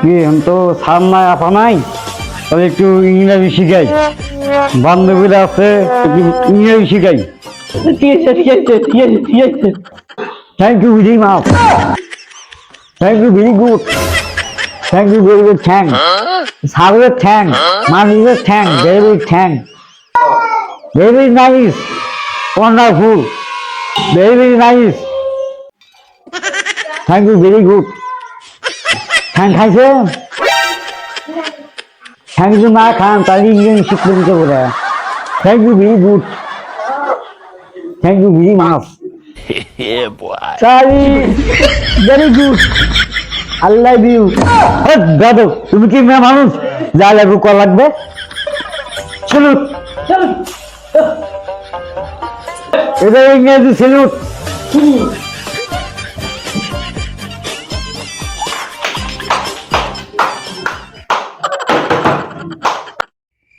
কি, এখন তো সার নাই আপা নাই, তাহলে একটু ইংরাজি শিখাই। বান্ধবীরা আছে, একটু ইংরাজি শিখাই। ঠিক আছে ঠিক আছে ঠিক আছে ঠিক আছে thank you very much thank you very good thank you very good thank সাগরের থ্যাংক মানুষের thank very thank very nice wonderful very nice thank you very good thank খাইছে থ্যাংক ইউ না খান তাহলে ইংরেজি শিখতে দিতে thank you very good thank you very. Sorry, very good. I love you. দাদু তুমি কি মেয়ে মানুষ? যা লাগবে কল লাগবে। স্যালুট চল এটা ইংরেজি স্যালুট